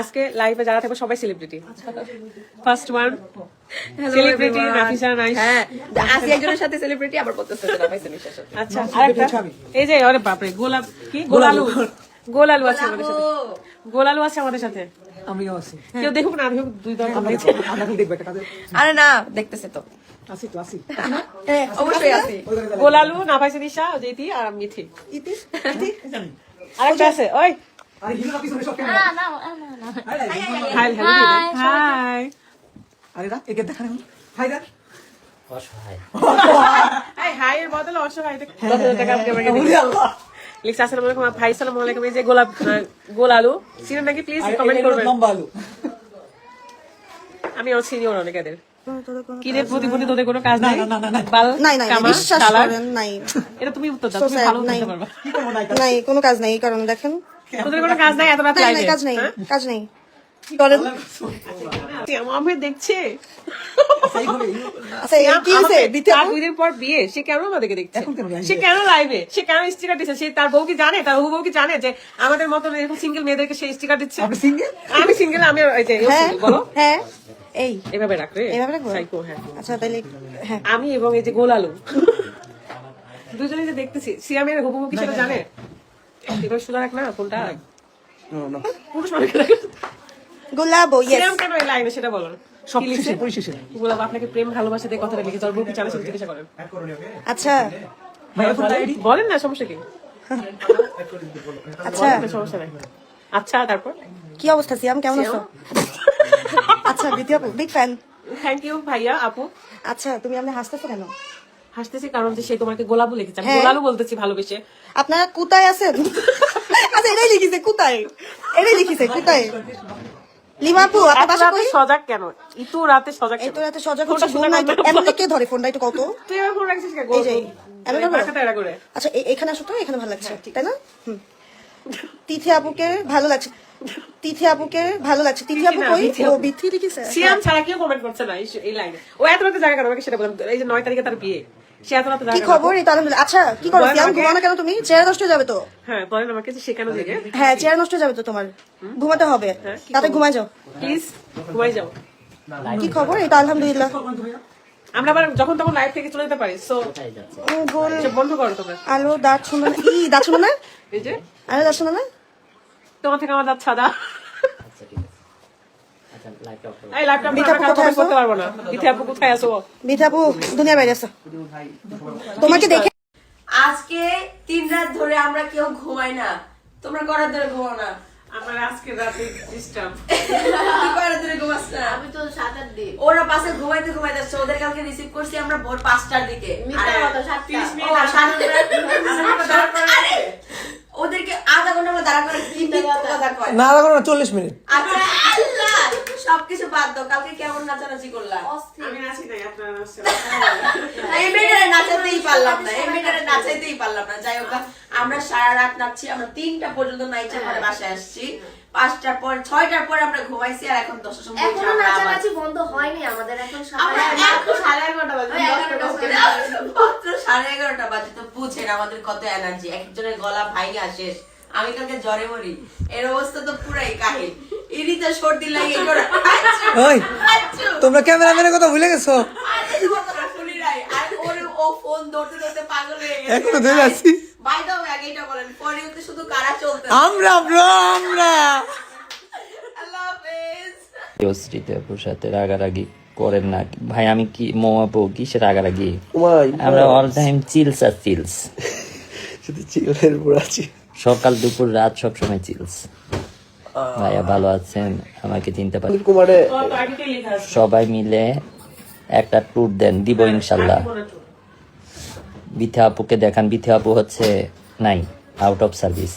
আজকে লাইভে যারা থাকবে সবাই celebrity first one celebrity Nafisa nice হ্যাঁ আসি একজনের সাথে সেলিব্রিটি আবার বলতেছে যে রাফাইসা নিঃশ্বাস আচ্ছা আরেকটা। এই যে আরে বাপরে গোলাপ কি? গোলালু। গোলালু আছে আমাদের সাথে। গোলালু। আছে আমাদের সাথে। আমিও আছি। কেউ দেখুক না দেখুক দুই দল আমরা দেখব একটা কাজে আরে না দেখতেছে তো। আসি তো আসি অবশ্যই আসি গোলালু নাফাইসা নিশা জেতি আর আমি মিথি ইতি? ইতি আরেকটা আছে ওই। আরে আরে গোলাপ আহ, গোলালু। চিনেন নাকি প্লিজ আরে কমেন্ট করবেন। আলু আমি ওর সিনিয়র অনেকেদের কি রে প্রতি প্রতি তোদের কোনো কাজ নাই না, না, না, না। নাই। নাই নাই, বিশ্বাস করেন নাই। এটা তুমি উত্তর দাও তুমি ভালো উত্তর পারবা। কি করব না নাই কোনো কাজ নাই এই কারণে দেখেন। তোদের কোনো কাজ নাই এত রাত নাই নাই কাজ নেই কাজ নেই। করেন আমি দেখছে। আচ্ছা তার পর বিয়ে। সে কেন আমাদেরকে দেখছে? এখন কেন live সে কেন লাইভে সে কেন স্টিকার দিচ্ছে সে তার বউ কি জানে? তার বউ কি জানে যে আমাদের মতো এরকম সিঙ্গেল মেয়েদেরকে সে স্টিকার দিচ্ছে? আমি সিঙ্গেল আমি এই যে হ্যাঁ বলো। হ্যাঁ এই। এভাবে রাখব? হ্যাঁ। আচ্ছা তাহলে হ্যাঁ। আমি এবং এই যে গোলালু। দুজনে যে দেখতেছি। সিয়ামের হবু বউ কি সেটা জানে? এবার সোজা রাখ না ফোনটা পুরুষ মানুষকে গোলাপ ইয়েস সিয়াম কেন লাইনে সেটা বলো? সব কি পরিশেষে। গোলাপ আপনাকে প্রেম ভালোবাসা দিয়ে কথাটা লিখে তোর কি জানে জিজ্ঞাসা করেন আচ্ছা। ভাইয়া ফোনটা আইডি বলেন না সমস্যা কি? আচ্ছা। সমস্যা নাই। আচ্ছা তারপর? কি অবস্থা সিয়াম? কেমন আছো? আচ্ছা আপু বিগ ফ্যান থ্যাংক ইউ ভাইয়া আপু। আচ্ছা তুমি আপনি হাসতেছো কেন? হাসতেছি কারণ যে সে তোমাকে গোলাপু লিখেছে। আমি হ্যাঁ। গোলালু বলতেছি ভালোবেসে। আপনারা কোথায় আছেন? আচ্ছা এটাই লিখিছে কোথায়? এটাই লিখিছে কোথায়? লিমাপু আপনার রাতে সজাগ কেন? ইতু রাতে সজাগ এই কেন? তো রাতে সজাগ হচ্ছে শোনা নাই তো। কে ধরে ফোনটা একটু কত তুই আমার ফোন রাখছিস কেন? এই যে, এমন করে। আচ্ছা এখানে আসো তো এখানে ভালো লাগছে তাই না? তিথি আপুকে ভালো লাগছে। তিথি আপুকে ভালো লাগছে। তিথি আপু কই? ও বিথি লিখেছে? সিয়াম ছাড়া কেউ কমেন্ট করছে না এই- এই লাইনে ও এত রাতে জায়গা কেন আমাকে সেটা বললাম। এই যে নয় তারিখে তার বিয়ে। কি খবর? এই তো আচ্ছা কি করো? সিয়াম আমাকে। ঘুমানো কেন তুমি? চেয়ার নষ্ট যাবে তো? হ্যাঁ বলেন আমাকে হ্যাঁ চেয়ার নষ্ট যাবে তো তোমার। ঘুমাতে হবে। হ্যাঁ, তাতে করব? যাও। প্লিজ ঘুমাই যাও। কি খবর? এই তো আলহামদুলিল্লাহ। আমরা আবার যখন তখন লাইভ থেকে চলে যেতে পারি সো বন্ধ করো তোমরা। আলো দাঁত শুনো না ই দাঁত শুনো না? এই যে। আলো দাঁত শুনো না? তোমার থেকে আমার দাঁত সাদা। এই লাইভটা আমরা বিথা আপু খারাপ কোথায় করতে পারব না। বিথা কোথায় আছো বিথি আপু বাইরে আছে। তোমাকে দেখে আজকে তিন রাত ধরে আমরা কেউ ঘুমাই না। তোমরা করার ধরে ঘুমাও না। আমার আজকে রাতে ডিস্টার্ব কি করার ধরে ঘুমাস না। আমি তো সাত আট দিন। ওরা পাশে ঘুমাইতে ঘুমাইতে আসছে ওদের কালকে রিসিভ করছি আমরা ভোর পাঁচটার দিকে। ওদেরকে আধা ঘণ্টা আমরা দাঁড়া করে কি মিথ্যা কথা। কয়। না লাগল না চল্লিশ মিনিট। আচ্ছা আল্লাহ সবকিছু বাদ দাও কালকে কেমন নাচানাচি করলাম? আমি নাচি নাই আপনারা নাচছেন। এই মেয়েটারে নাচাতেই পারলাম না এই মেয়েটারে নাচাইতেই পারলাম না। যাই হোক আমরা সারা রাত নাচছি আমরা তিনটা পর্যন্ত নাইচের পরে বাসায় আসছি। পাঁচটার পর ছয়টার পরে আমরা ঘুমাইছি আর এখন দশটার সময় এখনও নাচানাচি বন্ধ হয়নি আমাদের এখন সাড়ে এগারোটা বাজে। মাত্র সাড়ে এগারোটা বাজে তো বুঝেন আমাদের কত এনার্জি একজনের গলা ভাইয়া শেষ। আমি কালকে জ্বরে মরি। এর অবস্থা তো পুরাই কাহিল। ইরি তো সর্দি লাগে করে ওই তোমরা ক্যামেরাম্যানের কথা ভুলে গেছো? শুনি নাই। আর ওর ও ফোন ধরতে ধরতে পাগল হয়ে গেছে। এখনও ধরে আছি। বাই দাও আগে এটা বলেন পরে হতে শুধু কারা চলতে আমরা ব্রো আমরা। আল্লাহ হাফেজ। অস্ত্রীতে আপুর সাথে রাগারাগি করেন না। ভাই আমি কি মোয়াবো কিসের রাগারাগি? আমরা অল টাইম চিলস আর চিলস শুধু চিলের উপর আছি সকাল দুপুর রাত সবসময় চিলস ভাইয়া ভালো আছেন? আমাকে চিনতে পারি কুমারে সবাই মিলে একটা ট্যুর দেন দিব ইনশাল্লাহ। বিথা আপুকে দেখান। বিথা আপু হচ্ছে নাই আউট অফ সার্ভিস